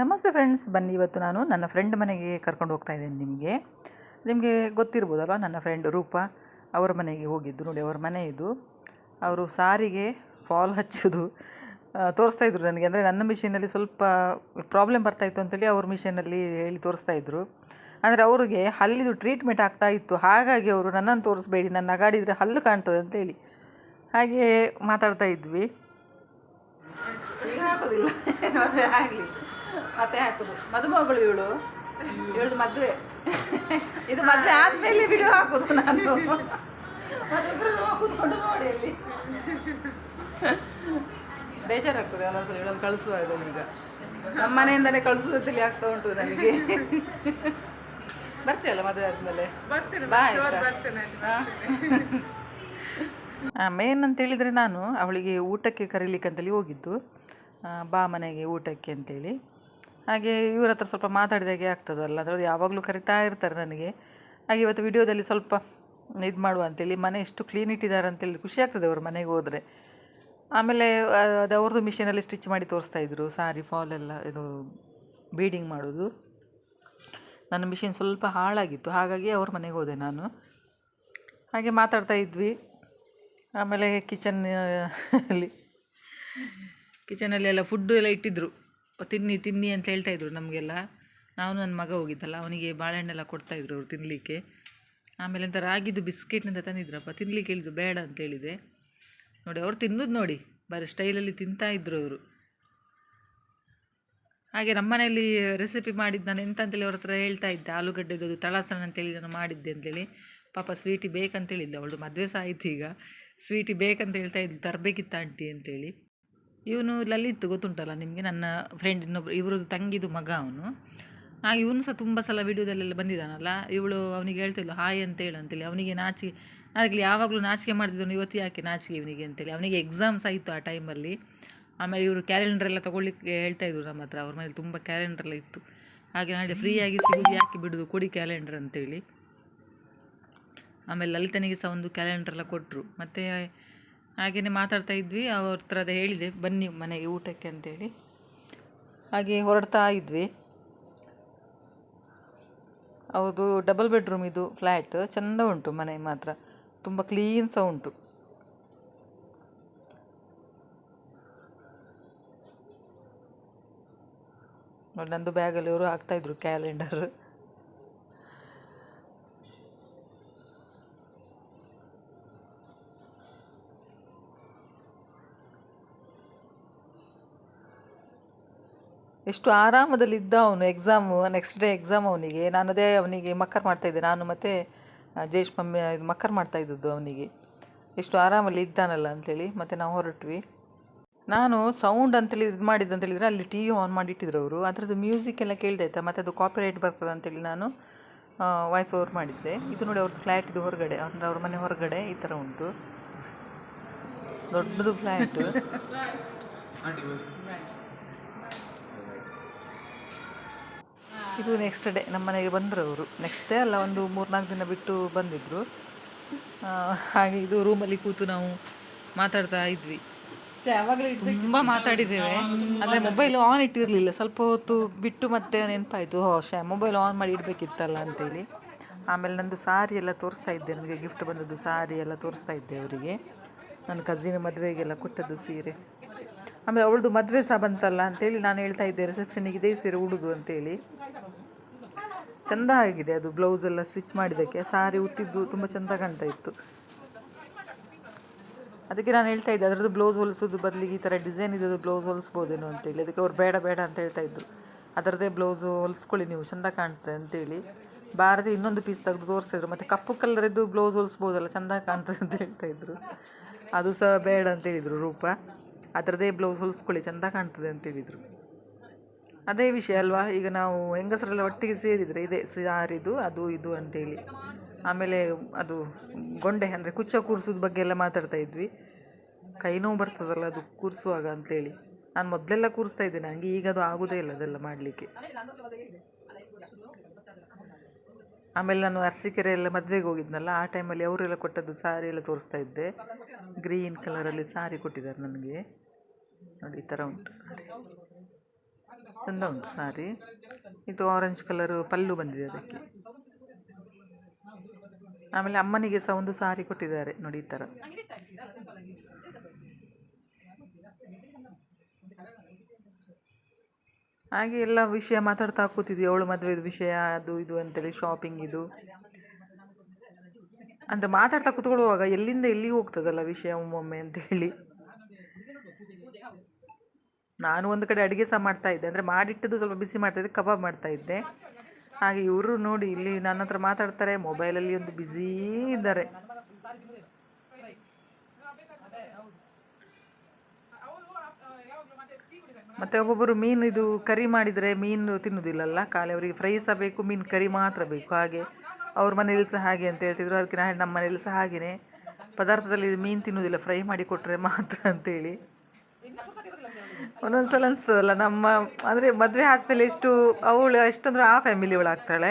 ನಮಸ್ತೆ ಫ್ರೆಂಡ್ಸ್, ಬನ್ನಿ ಇವತ್ತು ನಾನು ನನ್ನ ಫ್ರೆಂಡ್ ಮನೆಗೆ ಕರ್ಕೊಂಡು ಹೋಗ್ತಾ ಇದ್ದೇನೆ ನಿಮಗೆ. ನಿಮಗೆ ಗೊತ್ತಿರ್ಬೋದಲ್ವ, ನನ್ನ ಫ್ರೆಂಡ್ ರೂಪ ಅವರ ಮನೆಗೆ ಹೋಗಿದ್ದು. ನೋಡಿ, ಅವರ ಮನೆ ಇದು. ಅವರು ಸಾರಿಗೆ ಫಾಲ್ ಹಚ್ಚೋದು ತೋರಿಸ್ತಾ ಇದ್ರು ನನಗೆ. ಅಂದರೆ ನನ್ನ ಮಿಷಿನಲ್ಲಿ ಸ್ವಲ್ಪ ಪ್ರಾಬ್ಲಮ್ ಬರ್ತಾಯಿತ್ತು ಅಂತೇಳಿ ಅವ್ರ ಮಿಷಿನಲ್ಲಿ ಹೇಳಿ ತೋರಿಸ್ತಾ ಇದ್ರು. ಅಂದರೆ ಅವ್ರಿಗೆ ಹಲ್ಲಿದು ಟ್ರೀಟ್ಮೆಂಟ್ ಆಗ್ತಾ ಇತ್ತು. ಹಾಗಾಗಿ ಅವರು ನನ್ನನ್ನು ತೋರಿಸ್ಬೇಡಿ, ನನ್ನ ನಗಾಡಿದರೆ ಹಲ್ಲು ಕಾಣ್ತದೆ ಅಂತೇಳಿ ಹಾಗೆ ಮಾತಾಡ್ತಾ ಇದ್ವಿ. ಈಗ ಹಾಕೋದಿಲ್ಲ ಮದುವೆ ಆಗಲಿ. ಮತ್ತೆ ಹಾಕೋದು. ಮದುಮಗಳು ಇವಳು. ಇವಳು ಮದುವೆ. ಇದು ಮದುವೆ ಆದಮೇಲೆ ವಿಡಿಯೋ ಹಾಕೋದು ನಾನು. ಕೂತ್ಕೊಂಡು ನೋಡಿ ಅಲ್ಲಿ ಬೇಜಾರಾಗ್ತದೆ ಒಂದೊಂದ್ಸಲ ಇವಳನ್ನು ಕಳಿಸುವಾಗ ಈಗ. ನಮ್ಮ ಮನೆಯಿಂದಲೇ ಕಳಿಸೋದಲ್ಲಿ ಆಗ್ತಾ ಉಂಟು ನನಗೆ. ಬರ್ತೀಯಲ್ಲ ಮದುವೆ ಆದಮೇಲೆ? ಮೇನ್ ಅಂತೇಳಿದರೆ ನಾನು ಅವಳಿಗೆ ಊಟಕ್ಕೆ ಕರೀಲಿಕ್ಕೆ ಅಂತೇಳಿ ಹೋಗಿದ್ದು. ಬಾ ಮನೆಗೆ ಊಟಕ್ಕೆ ಅಂತೇಳಿ. ಹಾಗೆ ಇವ್ರ ಹತ್ರ ಸ್ವಲ್ಪ ಮಾತಾಡಿದಾಗೆ ಆಗ್ತದಲ್ಲ ಅಂದರೆ ಯಾವಾಗಲೂ ಕರಿತಾ ಇರ್ತಾರೆ ನನಗೆ. ಹಾಗೆ ಇವತ್ತು ವಿಡಿಯೋದಲ್ಲಿ ಸ್ವಲ್ಪ ಇದು ಮಾಡುವ ಅಂತೇಳಿ, ಮನೆ ಎಷ್ಟು ಕ್ಲೀನ್ ಇಟ್ಟಿದ್ದಾರೆ ಅಂತೇಳಿ ಖುಷಿ ಆಗ್ತದೆ ಅವ್ರ ಮನೆಗೆ ಹೋದರೆ. ಆಮೇಲೆ ಅದು ಅವ್ರದ್ದು ಮಿಷಿನಲ್ಲಿ ಸ್ಟಿಚ್ ಮಾಡಿ ತೋರಿಸ್ತಾ ಇದ್ರು ಸಾರಿ ಫಾಲ್ ಎಲ್ಲ ಇದು ಬೀಡಿಂಗ್ ಮಾಡೋದು. ನನ್ನ ಮಿಷಿನ್ ಸ್ವಲ್ಪ ಹಾಳಾಗಿತ್ತು, ಹಾಗಾಗಿ ಅವ್ರ ಮನೆಗೆ ಹೋದೆ ನಾನು. ಹಾಗೆ ಮಾತಾಡ್ತಾ ಇದ್ವಿ. ಆಮೇಲೆ ಕಿಚನ್ ಅಲ್ಲಿ. ಕಿಚನಲ್ಲಿ ಎಲ್ಲ ಫುಡ್ಡು ಎಲ್ಲ ಇಟ್ಟಿದ್ರು. ತಿನ್ನಿ ತಿನ್ನಿ ಅಂತ ಹೇಳ್ತಾ ಇದ್ರು ನಮಗೆಲ್ಲ. ನಾನು ನನ್ನ ಮಗ ಹೋಗಿದ್ದಲ್ಲ, ಅವನಿಗೆ ಬಾಳೆಹಣ್ಣೆಲ್ಲ ಕೊಡ್ತಾಯಿದ್ರು ಅವರು ತಿನ್ನಲಿಕ್ಕೆ ಆಮೇಲೆ ಅಂತ ರಾಗಿದು ಬಿಸ್ಕೆಟ್ನಿಂದ ತಂದಿದ್ರಪ್ಪ ತಿನ್ನಲಿಕ್ಕೆ ಹೇಳಿದ್ರು, ಬೇಡ ಅಂತ ಹೇಳಿದೆ. ನೋಡಿ, ಅವ್ರು ತಿನ್ನೋದು ನೋಡಿ, ಬರೀ ಸ್ಟೈಲಲ್ಲಿ ತಿಂತಾ ಇದ್ರು ಅವರು. ಹಾಗೆ ನಮ್ಮನೆಯಲ್ಲಿ ರೆಸಿಪಿ ಮಾಡಿದ್ದು ನಾನು ಎಂತ ಅಂತೇಳಿ ಅವ್ರ ಹತ್ರ ಹೇಳ್ತಾ ಇದ್ದೆ. ಆಲೂಗಡ್ಡೆದು ತಳಸಣ ಅಂತೇಳಿ ನಾನು ಮಾಡಿದ್ದೆ ಅಂತೇಳಿ. ಪಾಪ ಸ್ವೀಟಿ ಬೇಕಂತೇಳಿದ್ದೆ ಅವಳು ಮದುವೆ ಸಹ ಆಯ್ತು ಈಗ. ಸ್ವೀಟಿ ಬೇಕಂತ ಹೇಳ್ತಾ ಇದ್ಲು, ತರಬೇಕಿತ್ತ ಆಂಟಿ ಅಂತೇಳಿ. ಇವನು ಲಲಿತ್ ಗೊತ್ತುಂಟಲ್ಲ ನಿಮಗೆ? ನನ್ನ ಫ್ರೆಂಡ್ ಇನ್ನೊಬ್ರು, ಇವರದ್ದು ತಂಗಿದು ಮಗ ಅವನು. ಹಾಗೆ ಇವನು ಸಹ ತುಂಬ ಸಲ ವಿಡಿಯೋದಲ್ಲೆಲ್ಲ ಬಂದಿದ್ದಾನಲ್ಲ, ಇವಳು ಅವನಿಗೆ ಹೇಳ್ತಿದ್ಲು ಹಾಯ್ ಅಂತ ಹೇಳು ಅಂತೇಳಿ. ಅವನಿಗೆ ನಾಚಿಕೆ ಆಗಲಿ ಯಾವಾಗಲೂ ನಾಚಿಕೆ ಮಾಡಿದ್ದನು ಇವತ್ತು ಯಾಕೆ ನಾಚಿಕೆ ಇವನಿಗೆ ಅಂತೇಳಿ. ಅವನಿಗೆ ಎಕ್ಸಾಮ್ಸ್ ಆಯಿತು ಆ ಟೈಮಲ್ಲಿ ಆಮೇಲೆ ಇವರು ಕ್ಯಾಲೆಂಡರ್ ಎಲ್ಲ ತೊಗೊಳ್ಲಿಕ್ಕೆ ಹೇಳ್ತಾ ಇದ್ರು ನಮ್ಮ ಹತ್ರ, ಅವ್ರ ಮನೇಲಿ ತುಂಬ ಕ್ಯಾಲೆಂಡರ್ ಎಲ್ಲ ಇತ್ತು. ಹಾಗೆ ನಾಳೆ ಫ್ರೀಯಾಗಿ ಸಿಗೋದು, ಯಾಕೆ ಬಿಡೋದು, ಕೊಡಿ ಕ್ಯಾಲೆಂಡರ್ ಅಂತೇಳಿ. ಆಮೇಲೆ ಲಲಿತನಿಗೆ ಸಹ ಒಂದು ಕ್ಯಾಲೆಂಡರ್ ಎಲ್ಲ ಕೊಟ್ಟರು ಮತ್ತು ಹಾಗೆಯೇ ಮಾತಾಡ್ತಾ ಇದ್ವಿ. ಅವ್ರ ಹತ್ರ ಅದೇ ಹೇಳಿದೆ, ಬನ್ನಿ ಮನೆಗೆ ಊಟಕ್ಕೆ ಅಂತೇಳಿ. ಹಾಗೆ ಹೊರಡ್ತಾ ಇದ್ವಿ. ಹೌದು ಡಬಲ್ ಬೆಡ್ರೂಮ್ ಇದು ಫ್ಲ್ಯಾಟ್ ಚೆಂದ ಉಂಟು ಮನೆ ಮಾತ್ರ. ತುಂಬ ಕ್ಲೀನ್ ಸಹ ಉಂಟು. ನೋಡಿ ನಂದು ಬ್ಯಾಗಲ್ಲಿ ಅವರು ಹಾಕ್ತಾಯಿದ್ರು ಕ್ಯಾಲೆಂಡರ್ ಎಷ್ಟು ಆರಾಮದಲ್ಲಿ ಇದ್ದ ಅವನು ಎಕ್ಸಾಮು ನೆಕ್ಸ್ಟ್ ಡೇ ಎಕ್ಸಾಮ್ ಅವನಿಗೆ. ನಾನು ಅದೇ ಅವನಿಗೆ ಮಕ್ಕರ್ ಮಾಡ್ತಾಯಿದ್ದೆ ನಾನು ಮತ್ತು ಜಯೇಶ್ ಮಮ್ಮಿ ಇದು ಮಕ್ಕರ್ ಮಾಡ್ತಾ ಇದ್ದದ್ದು ಅವನಿಗೆ. ಎಷ್ಟು ಆರಾಮಲ್ಲಿ ಇದ್ದಾನಲ್ಲ ಅಂಥೇಳಿ ಮತ್ತು ನಾವು ಹೊರಟ್ವಿ. ನಾನು ಸೌಂಡ್ ಅಂತೇಳಿ, ಇದು ಮಾಡಿದ್ದು ಅಂತೇಳಿದರೆ ಅಲ್ಲಿ ಟಿ ವಿ ಆನ್ ಮಾಡಿಟ್ಟಿದ್ರು ಅವರು. ಅದರದ್ದು ಮ್ಯೂಸಿಕ್ ಎಲ್ಲ ಇತ್ತು ಮತ್ತು ಅದು ಕಾಪಿರೈಟ್ ಬರ್ತದೆ ಅಂತೇಳಿ ನಾನು ವಾಯ್ಸ್ ಓವರ್ ಮಾಡಿದ್ದೆ. ಇದು ನೋಡಿ ಅವ್ರದ್ದು ಫ್ಲ್ಯಾಟ್ ಇದು ಹೊರಗಡೆ. ಅಂದರೆ ಅವ್ರ ಮನೆ ಹೊರಗಡೆ ಈ ಥರ ಉಂಟು. ದೊಡ್ಡದು ಫ್ಲ್ಯಾಟ್ ಇದು ನೆಕ್ಸ್ಟ್ ಡೇ ನಮ್ಮ ಮನೆಗೆ ಬಂದರು ಅವರು ನೆಕ್ಸ್ಟ್ ಡೇ ಅಲ್ಲ ಒಂದು ಮೂರ್ನಾಲ್ಕು ದಿನ ಬಿಟ್ಟು ಬಂದಿದ್ದರು ಹಾಗೆ ಇದು ರೂಮಲ್ಲಿ ಕೂತು ನಾವು ಮಾತಾಡ್ತಾ ಇದ್ವಿ. ತುಂಬ ಮಾತಾಡಿದ್ದೇವೆ. ಅಂದರೆ ಮೊಬೈಲ್ ಆನ್ ಇಟ್ಟಿರಲಿಲ್ಲ. ಸ್ವಲ್ಪ ಹೊತ್ತು ಬಿಟ್ಟು ಮತ್ತೆ ನೆನಪಾಯಿತು. ಹೋ ಶೇ ಮೊಬೈಲ್ ಆನ್ ಮಾಡಿ ಇಡಬೇಕಿತ್ತಲ್ಲ ಅಂತೇಳಿ. ಆಮೇಲೆ ನಂದು ಸಾರಿ ಎಲ್ಲ ತೋರಿಸ್ತಾ ಇದ್ದೆ. ನನಗೆ ಗಿಫ್ಟ್ ಬಂದದ್ದು ಸಾರಿ ಎಲ್ಲ ತೋರಿಸ್ತಾ ಇದ್ದೆ ಅವರಿಗೆ. ನನ್ನ ಕಸಿನ್ ಮದುವೆಗೆಲ್ಲ ಕೊಟ್ಟದ್ದು ಸೀರೆ. ಆಮೇಲೆ ಅವಳದು ಮದುವೆ ಸಹ ಬಂತಲ್ಲ ಅಂತೇಳಿ ನಾನು ಹೇಳ್ತಾ ಇದ್ದೆ ರಿಸೆಪ್ಷನಿಗೆ ಇದೇ ಸೀರೆ ಉಡುದು ಅಂತೇಳಿ. ಚೆಂದ ಆಗಿದೆ ಅದು ಬ್ಲೌಸ್ ಎಲ್ಲ ಸ್ಟಿಚ್ ಮಾಡಿದ್ದಕ್ಕೆ. ಸಾರಿ ಉಟ್ಟಿದ್ದು ತುಂಬ ಚಂದ ಕಾಣ್ತಾ ಇತ್ತು. ಅದಕ್ಕೆ ನಾನು ಹೇಳ್ತಾ ಇದ್ದೆ, ಅದರದ್ದು ಬ್ಲೌಸ್ ಹೊಲಿಸೋದು ಬದಲಿಗೆ ಈ ಥರ ಡಿಸೈನ್ ಇದ್ದದ್ದು ಬ್ಲೌಸ್ ಹೊಲಿಸ್ಬೋದೇನೋ ಅಂತೇಳಿ. ಅದಕ್ಕೆ ಅವ್ರು ಬೇಡ ಬೇಡ ಅಂತ ಹೇಳ್ತಾ ಇದ್ರು. ಅದರದ್ದೇ ಬ್ಲೌಸು ಹೊಲಿಸ್ಕೊಳ್ಳಿ ನೀವು, ಚಂದ ಕಾಣ್ತದೆ ಅಂತೇಳಿ. ಬಾರದೆ ಇನ್ನೊಂದು ಪೀಸ್ ತೆಗೆದು ತೋರಿಸಿದ್ರು. ಮತ್ತು ಕಪ್ಪು ಕಲರಿದ್ದು ಬ್ಲೌಸ್ ಹೊಲಿಸ್ಬೋದಲ್ಲ, ಚಂದ ಕಾಣ್ತದೆ ಅಂತ ಹೇಳ್ತಾ ಇದ್ರು. ಅದು ಸಹ ಬೇಡ ಅಂತ ಹೇಳಿದರು ರೂಪ. ಅದರದ್ದೇ ಬ್ಲೌಸ್ ಹೊಲಿಸ್ಕೊಳ್ಳಿ, ಚೆಂದ ಕಾಣ್ತದೆ ಅಂತ ಹೇಳಿದರು. ಅದೇ ವಿಷಯ ಅಲ್ವಾ? ಈಗ ನಾವು ಹೆಂಗಸರೆಲ್ಲ ಒಟ್ಟಿಗೆ ಸೇರಿದರೆ ಇದೇ, ಸಾರಿದು, ಅದು ಇದು ಅಂತೇಳಿ. ಆಮೇಲೆ ಅದು ಗೊಂಡೆ ಅಂದರೆ ಕುಚ್ಚ ಕೂರಿಸೋದು ಬಗ್ಗೆ ಎಲ್ಲ ಮಾತಾಡ್ತಾ ಇದ್ವಿ. ಕೈ ಬರ್ತದಲ್ಲ, ಅದು ಕೂರಿಸುವಾಗ ಅಂತೇಳಿ. ನಾನು ಮೊದಲೆಲ್ಲ ಕೂರಿಸ್ತಾ ಇದ್ದೆ ನನಗೆ ಈಗ ಅದು ಆಗೋದೇ ಇಲ್ಲ ಅದೆಲ್ಲ ಮಾಡಲಿಕ್ಕೆ. ಆಮೇಲೆ ನಾನು ಅರಸೀಕೆರೆ ಎಲ್ಲ ಮದುವೆಗೆ ಹೋಗಿದ್ನಲ್ಲ, ಆ ಟೈಮಲ್ಲಿ ಅವರೆಲ್ಲ ಕೊಟ್ಟದ್ದು ಸಾರಿ ಎಲ್ಲ ತೋರಿಸ್ತಾ ಇದ್ದೆ. ಗ್ರೀನ್ ಕಲರಲ್ಲಿ ಸಾರಿ ಕೊಟ್ಟಿದ್ದಾರೆ ನನಗೆ. ನೋಡಿ, ಈ ಥರ ಉಂಟು ಸಾರಿ. ಚಂದ ಉಂಟು ಸಾರಿ. ಇದು ಆರೆಂಜ್ ಕಲರು ಪಲ್ಲು ಬಂದಿದೆ ಅದಕ್ಕೆ. ಆಮೇಲೆ ಅಮ್ಮನಿಗೆ ಸಹ ಒಂದು ಸಾರಿ ಕೊಟ್ಟಿದ್ದಾರೆ ನೋಡಿ, ಈ ಥರ. ಹಾಗೆ ಎಲ್ಲ ವಿಷಯ ಮಾತಾಡ್ತಾ ಕೂತಿದ್ವಿ, ಅವಳು ಮದುವೆದು ವಿಷಯ, ಅದು ಇದು ಅಂತೇಳಿ ಶಾಪಿಂಗ್ ಇದು. ಅಂದರೆ ಮಾತಾಡ್ತಾ ಕೂತ್ಕೊಳ್ಳುವಾಗ ಎಲ್ಲಿಂದ ಎಲ್ಲಿಗೆ ಹೋಗ್ತದಲ್ಲ ವಿಷಯ ಒಮ್ಮೊಮ್ಮೆ ಅಂತ ಹೇಳಿ ನಾನು ಒಂದು ಕಡೆ ಅಡುಗೆ ಸಹ ಮಾಡ್ತಾ ಇದ್ದೆ. ಅಂದರೆ ಮಾಡಿಟ್ಟದ್ದು ಸ್ವಲ್ಪ ಬಿಸಿ ಮಾಡ್ತಾ ಇದ್ದೆ, ಕಬಾಬ್ ಮಾಡ್ತಾ ಇದ್ದೆ. ಹಾಗೆ ಇವರು ನೋಡಿ ಇಲ್ಲಿ ನನ್ನ ಹತ್ರ ಮಾತಾಡ್ತಾರೆ ಮೊಬೈಲಲ್ಲಿ ಒಂದು ಬ್ಯುಸಿ ಇದ್ದಾರೆ. ಮತ್ತು ಒಬ್ಬೊಬ್ಬರು ಮೀನು ಇದು ಕರಿ ಮಾಡಿದರೆ ಮೀನು ತಿನ್ನುವುದಿಲ್ಲಲ್ಲ ಖಾಲಿ ಅವರಿಗೆ ಫ್ರೈ ಸಹ ಬೇಕು, ಮೀನು ಕರಿ ಮಾತ್ರ ಬೇಕು. ಹಾಗೆ ಅವ್ರ ಮನೇಲಿ ಸಹ ಹಾಗೆ ಅಂತ ಹೇಳ್ತಿದ್ರು. ಅದಕ್ಕೆ ನಾನು ನಮ್ಮ ಮನೇಲಿ ಸಹ ಹಾಗೆಯೇ ಪದಾರ್ಥದಲ್ಲಿ ಮೀನು ತಿನ್ನುವುದಿಲ್ಲ ಫ್ರೈ ಮಾಡಿ ಕೊಟ್ಟರೆ ಮಾತ್ರ ಅಂತೇಳಿ. ಒಂದೊಂದ್ಸಲ ಅನಿಸ್ತದಲ್ಲ, ನಮ್ಮ ಅಂದರೆ ಮದುವೆ ಆದಮೇಲೆ ಎಷ್ಟು ಅವಳು ಎಷ್ಟಂದ್ರೆ ಆ ಫ್ಯಾಮಿಲಿ ಅವಳಾಗ್ತಾಳೆ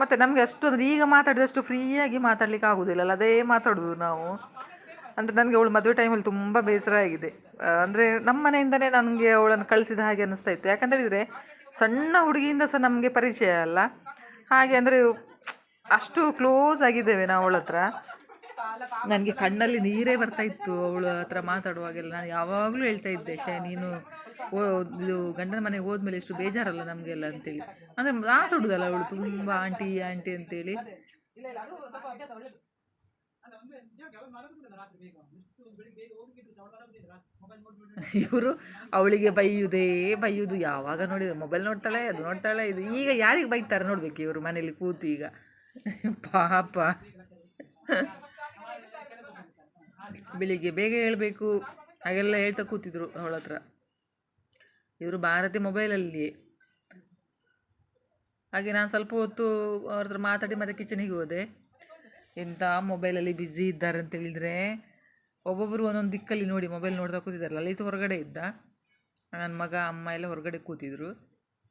ಮತ್ತು ನಮಗೆ ಅಷ್ಟೊಂದ್ರೆ ಈಗ ಮಾತಾಡಿದಷ್ಟು ಫ್ರೀಯಾಗಿ ಮಾತಾಡ್ಲಿಕ್ಕೆ ಆಗೋದಿಲ್ಲಲ್ಲ, ಅದೇ ಮಾತಾಡೋದು ನಾವು. ಅಂದರೆ ನನಗೆ ಅವಳು ಮದುವೆ ಟೈಮಲ್ಲಿ ತುಂಬ ಬೇಸರ ಆಗಿದೆ. ಅಂದರೆ ನಮ್ಮ ಮನೆಯಿಂದನೇ ನನಗೆ ಅವಳನ್ನು ಕಳಿಸಿದ ಹಾಗೆ ಅನ್ನಿಸ್ತಾ ಇತ್ತು. ಯಾಕಂತೇಳಿದರೆ ಸಣ್ಣ ಹುಡುಗಿಯಿಂದ ಸಹ ನಮಗೆ ಪರಿಚಯ ಅಲ್ಲ. ಹಾಗೆ ಅಂದರೆ ಅಷ್ಟು ಕ್ಲೋಸ್ ಆಗಿದ್ದೇವೆ ನಾವು ಅವಳ ಹತ್ರ ನನಗೆ ಕಣ್ಣಲ್ಲಿ ನೀರೇ ಬರ್ತಾ ಇತ್ತು ಅವಳು ಹತ್ರ ಮಾತಾಡುವಾಗೆಲ್ಲ. ನಾನು ಯಾವಾಗಲೂ ಹೇಳ್ತಾ ಇದ್ದೆ, ಶೇ, ನೀನು ಓ, ಇದು ಗಂಡನ ಮನೆಗೆ ಹೋದ್ಮೇಲೆ ಎಷ್ಟು ಬೇಜಾರಲ್ಲ ನಮಗೆಲ್ಲ? ಅಂತೇಳಿ. ಅಂದರೆ ಮಾತಾಡೋದಲ್ಲ ಅವಳು ತುಂಬ ಆಂಟಿ ಆಂಟಿ ಅಂತೇಳಿ. ಇವರು ಅವಳಿಗೆ ಬೈಯುವುದೇ ಬೈಯುವುದು ಯಾವಾಗ ನೋಡಿದ್ರು ಮೊಬೈಲ್ ನೋಡ್ತಾಳೆ, ಅದು ನೋಡ್ತಾಳೆ, ಇದು ಈಗ ಯಾರಿಗೆ ಬೈತಾರೆ ನೋಡ್ಬೇಕು ಇವರು ಮನೇಲಿ ಕೂತು ಈಗ. ಪಾಪ. ಬೆಳಿಗ್ಗೆ ಬೇಗ ಹೇಳಬೇಕು. ಹಾಗೆಲ್ಲ ಹೇಳ್ತಾ ಕೂತಿದ್ರು ಅವಳ ಹತ್ರ. ಇವರು ಭಾರತಿ ಮೊಬೈಲಲ್ಲಿಯೇ ಹಾಗೆ ನಾನು ಸ್ವಲ್ಪ ಹೊತ್ತು ಅವ್ರ ಹತ್ರ ಮಾತಾಡಿ ಮತ್ತೆ ಕಿಚನಿಗೆ ಹೋದೆ. ಎಂಥ ಮೊಬೈಲಲ್ಲಿ ಬ್ಯುಸಿ ಇದ್ದಾರೆ ಅಂತ ಹೇಳಿದರೆ ಒಬ್ಬೊಬ್ಬರು ಒಂದೊಂದು ದಿಕ್ಕಲ್ಲಿ ನೋಡಿ ಮೊಬೈಲ್ ನೋಡ್ತಾ ಕೂತಿದ್ದಾರಲ್ಲ ಲಲಿತ್ ಹೊರಗಡೆ ಇದ್ದ. ನನ್ನ ಮಗ, ಅಮ್ಮ ಎಲ್ಲ ಹೊರಗಡೆ ಕೂತಿದ್ರು.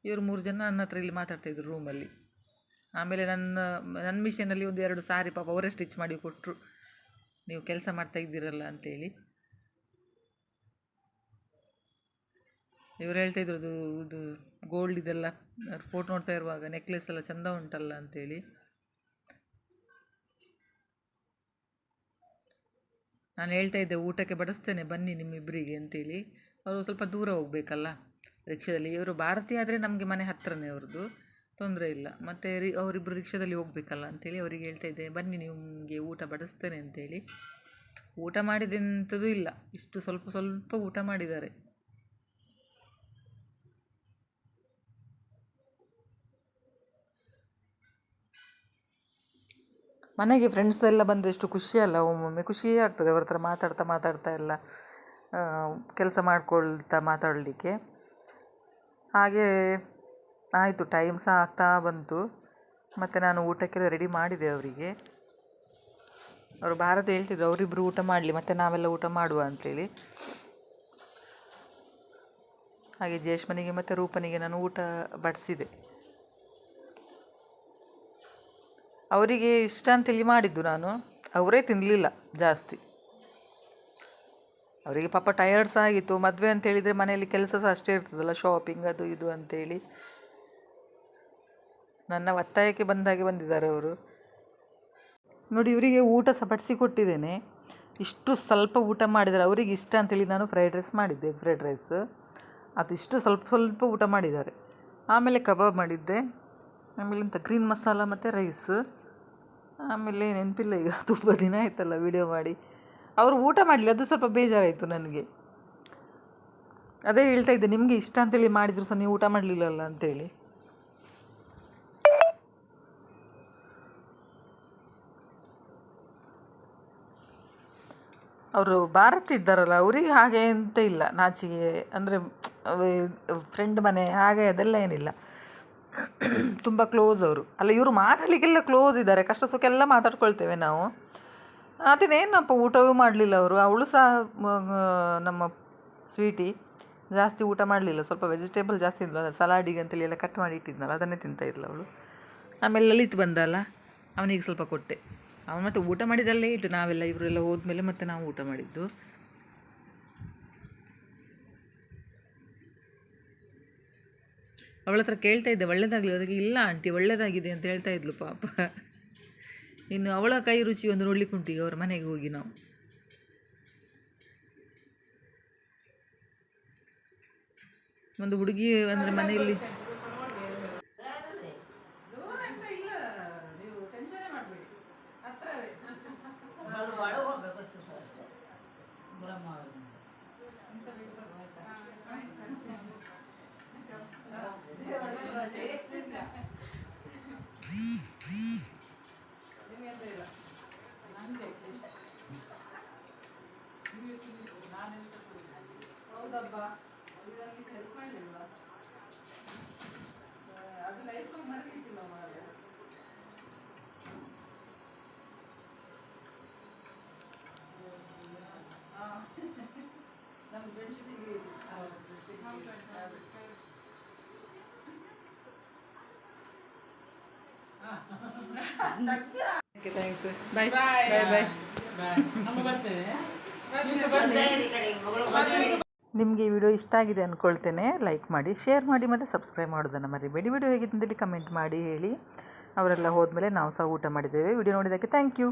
ಇವರು ಮೂರು ಜನ ನನ್ನ ಹತ್ರ ಇಲ್ಲಿ ಮಾತಾಡ್ತಾಯಿದ್ರು ರೂಮಲ್ಲಿ ಆಮೇಲೆ ನನ್ನ ನನ್ನ ಮಿಷನಲ್ಲಿ ಒಂದು ಎರಡು ಸಾರಿ ಪಾಪ ಅವರೇ ಸ್ಟಿಚ್ ಮಾಡಿ ಕೊಟ್ಟರು ನೀವು ಕೆಲಸ ಮಾಡ್ತಾ ಇದ್ದೀರಲ್ಲ ಅಂತೇಳಿ. ಇವ್ರು ಹೇಳ್ತಾ ಇದ್ರು ಅದು ಇದು ಗೋಲ್ಡ್ ಇದೆಲ್ಲ ಫೋಟೋ ನೋಡ್ತಾ ಇರುವಾಗ ನೆಕ್ಲೆಸ್ ಎಲ್ಲ ಚಂದ ಉಂಟಲ್ಲ ಅಂತೇಳಿ. ನಾನು ಹೇಳ್ತಾ ಇದ್ದೆ, ಊಟಕ್ಕೆ ಬಡಿಸ್ತೇನೆ, ಬನ್ನಿ ನಿಮ್ಮಿಬ್ಬರಿಗೆ ಅಂತೇಳಿ. ಅವರು ಸ್ವಲ್ಪ ದೂರ ಹೋಗಬೇಕಲ್ಲ, ರಿಕ್ಷಾದಲ್ಲಿ. ಇವರು ಭಾರತೀಯ ಆದರೆ ನಮಗೆ ಮನೆ ಹತ್ತಿರನೇ ಅವ್ರದ್ದು. ತೊಂದರೆ ಇಲ್ಲ. ಮತ್ತು ರಿ ಅವರಿಬ್ಬರು ರಿಕ್ಷಾದಲ್ಲಿ ಹೋಗಬೇಕಲ್ಲ ಅಂಥೇಳಿ ಅವರಿಗೆ ಹೇಳ್ತಾ ಇದ್ದೆ ಬನ್ನಿ ನಿಮಗೆ ಊಟ ಬಡಿಸ್ತೇನೆ ಅಂತೇಳಿ. ಊಟ ಮಾಡಿದೆಂಥದ್ದು ಇಲ್ಲ. ಇಷ್ಟು ಸ್ವಲ್ಪ ಸ್ವಲ್ಪ ಊಟ ಮಾಡಿದ್ದಾರೆ. ಮನೆಗೆ ಫ್ರೆಂಡ್ಸ್ ಎಲ್ಲ ಬಂದರೆ ಎಷ್ಟು ಖುಷಿ ಅಲ್ಲ, ಒಮ್ಮೊಮ್ಮೆ ಖುಷಿಯೇ ಆಗ್ತದೆ ಅವ್ರ ಹತ್ರ ಮಾತಾಡ್ತಾ ಮಾತಾಡ್ತಾ ಎಲ್ಲ ಕೆಲಸ ಮಾಡ್ಕೊಳ್ತಾ ಮಾತಾಡಲಿಕ್ಕೆ. ಹಾಗೆ ಆಯಿತು ಟೈಮ್ ಸಹ ಆಗ್ತಾ ಬಂತು. ಮತ್ತು ನಾನು ಊಟಕ್ಕೆಲ್ಲ ರೆಡಿ ಮಾಡಿದೆ ಅವರಿಗೆ. ಅವರು ಭಾರತ ಹೇಳ್ತಿದ್ರು ಅವರಿಬ್ಬರು ಊಟ ಮಾಡಲಿ, ಮತ್ತು ನಾವೆಲ್ಲ ಊಟ ಮಾಡುವ ಅಂಥೇಳಿ ಹಾಗೆ ಜೇಷ್ಮನಿಗೆ ಮತ್ತು ರೂಪನಿಗೆ ನಾನು ಊಟ ಬಡಿಸಿದೆ. ಅವರಿಗೆ ಇಷ್ಟ ಅಂತೇಳಿ ಮಾಡಿದ್ದು ನಾನು. ಅವರೇ ತಿನ್ನಲಿಲ್ಲ ಜಾಸ್ತಿ. ಅವರಿಗೆ ಪಾಪ ಟಯರ್ಡ್ಸ್ ಆಗಿತ್ತು. ಮದುವೆ ಅಂತ ಹೇಳಿದರೆ ಮನೆಯಲ್ಲಿ ಕೆಲಸ ಸಹ ಅಷ್ಟೇ ಇರ್ತದಲ್ಲ ಶಾಪಿಂಗ್ ಅದು ಇದು ಅಂತೇಳಿ. ನನ್ನ ಒತ್ತಾಯಕ್ಕೆ ಬಂದಾಗೆ ಬಂದಿದ್ದಾರೆ ಅವರು. ನೋಡಿ, ಇವರಿಗೆ ಊಟ ಸಹ ಬಡಿಸಿ ಕೊಟ್ಟಿದ್ದೇನೆ ಇಷ್ಟು ಸ್ವಲ್ಪ ಊಟ ಮಾಡಿದ್ದಾರೆ. ಅವರಿಗೆ ಇಷ್ಟ ಅಂತೇಳಿ ನಾನು ಫ್ರೈಡ್ ರೈಸ್ ಮಾಡಿದ್ದೆ ಫ್ರೈಡ್ ರೈಸ್ ಅದು ಇಷ್ಟು ಸ್ವಲ್ಪ ಸ್ವಲ್ಪ ಊಟ ಮಾಡಿದ್ದಾರೆ. ಆಮೇಲೆ ಕಬಾಬ್ ಮಾಡಿದ್ದೆ. ಆಮೇಲೆ ಇಂಥ ಗ್ರೀನ್ ಮಸಾಲ ಮತ್ತು ರೈಸ್ ಆಮೇಲೆ ನೆನಪಿಲ್ಲ ಈಗ, ತುಂಬ ದಿನ ಆಯ್ತಲ್ಲ ವಿಡಿಯೋ ಮಾಡಿ. ಅವರು ಊಟ ಮಾಡಲಿ ಅದು ಸ್ವಲ್ಪ ಬೇಜಾರಾಯಿತು ನನಗೆ. ಅದೇ ಹೇಳ್ತಾ ಇದ್ದೆ, ನಿಮಗೆ ಇಷ್ಟ ಅಂತೇಳಿ ಮಾಡಿದ್ರು ಸಹ ನೀವು ಊಟ ಮಾಡಲಿಲ್ಲಲ್ಲ ಅಂತೇಳಿ. ಅವರು ಭಾರತ ಇದ್ದಾರಲ್ಲ, ಅವರಿಗೆ ಹಾಗೆ ಎಂತ ಇಲ್ಲ. ನಾಚಿಗೆ ಅಂದರೆ ಫ್ರೆಂಡ್ ಮನೆ ಹಾಗೆ ಅದೆಲ್ಲ ಏನಿಲ್ಲ ತುಂಬ ಕ್ಲೋಸ್ ಅವರು. ಅಲ್ಲ, ಇವರು ಮಾತಾಡಲಿಕ್ಕೆಲ್ಲ ಕ್ಲೋಸ್ ಇದ್ದಾರೆ. ಕಷ್ಟ ಸುಖ ಎಲ್ಲ ಮಾತಾಡ್ಕೊಳ್ತೇವೆ ನಾವು. ಅದನ್ನೇನಪ್ಪ, ಊಟವೂ ಮಾಡಲಿಲ್ಲ ಅವರು. ಅವಳು ಸಹ ನಮ್ಮ ಸ್ವೀಟಿ ಜಾಸ್ತಿ ಊಟ ಮಾಡಲಿಲ್ಲ. ಸ್ವಲ್ಪ ವೆಜಿಟೇಬಲ್ ಜಾಸ್ತಿ ಇದ್ಲು ಅಂದರೆ ಸಲಾಡಿಗೆ ಅಂತೇಳಿ ಎಲ್ಲ ಕಟ್ ಮಾಡಿ ಇಟ್ಟಿದ್ನಲ್ಲ, ಅದನ್ನೇ ತಿಂತಾಯಿದ್ಲು ಅವಳು. ಆಮೇಲೆ ಲಲಿತ್ ಬಂದಲ್ಲ, ಅವನಿಗೆ ಸ್ವಲ್ಪ ಕೊಟ್ಟೆ. ಅವನು ಮತ್ತೆ ಊಟ ಮಾಡಿದಲ್ಲೇ ಇಟ್ಟು ನಾವೆಲ್ಲ ಇವರೆಲ್ಲ ಹೋದ್ಮೇಲೆ ಮತ್ತೆ ನಾವು ಊಟ ಮಾಡಿದ್ದು. ಅವಳ ಹತ್ರ ಕೇಳ್ತಾ ಇದ್ದೆ, ಒಳ್ಳೇದಾಗಲಿ ಅದಕ್ಕೆ ಇಲ್ಲ ಆಂಟಿ, ಒಳ್ಳೇದಾಗಿದೆ ಅಂತ ಹೇಳ್ತಾ ಇದ್ಲು ಪಾಪ. ಇನ್ನು ಅವಳ ಕೈ ರುಚಿ ಒಂದು ನೋಡ್ಲಿಕ್ಕೆ ಉಂಟು ಈಗ, ಅವ್ರ ಮನೆಗೆ ಹೋಗಿ ನಾವು. ಒಂದು ಹುಡುಗಿ ಅಂದರೆ ಮನೆಯಲ್ಲಿ ಹೌದಬ್ಬ ಇದರಲ್ಲಿ ಹೆಲ್ಪ್ ಮಾಡಲಿಲ್ವಾ ಅದು ಲೈಫ್ ಮರೀತಿಲ್ಲ ಮಾರೆ ನಮ್ಮ ಫ್ರೆಂಡ್ಶಿಪ್ಪಿಗೆ ಥ್ಯಾಂಕ್ಸ್ ಬಾಯ್ ಬಾಯ್ ಬಾಯ್ ನಿಮಗೆ ಈ ವಿಡಿಯೋ ಇಷ್ಟ ಆಗಿದೆ ಅಂದ್ಕೊಳ್ತೇನೆ ಲೈಕ್ ಮಾಡಿ ಶೇರ್ ಮಾಡಿ ಮತ್ತು ಸಬ್ಸ್ಕ್ರೈಬ್ ಮಾಡೋದನ್ನು ಮರಿಬೇಡಿ. ವಿಡಿಯೋ ಹೇಗಿದ್ದಲ್ಲಿ ಕಮೆಂಟ್ ಮಾಡಿ ಹೇಳಿ. ಅವರೆಲ್ಲ ಹೋದ್ಮೇಲೆ ನಾವು ಸಹ ಊಟ ಮಾಡಿದ್ದೇವೆ. ವಿಡಿಯೋ ನೋಡಿದ್ದಕ್ಕೆ ಥ್ಯಾಂಕ್ ಯು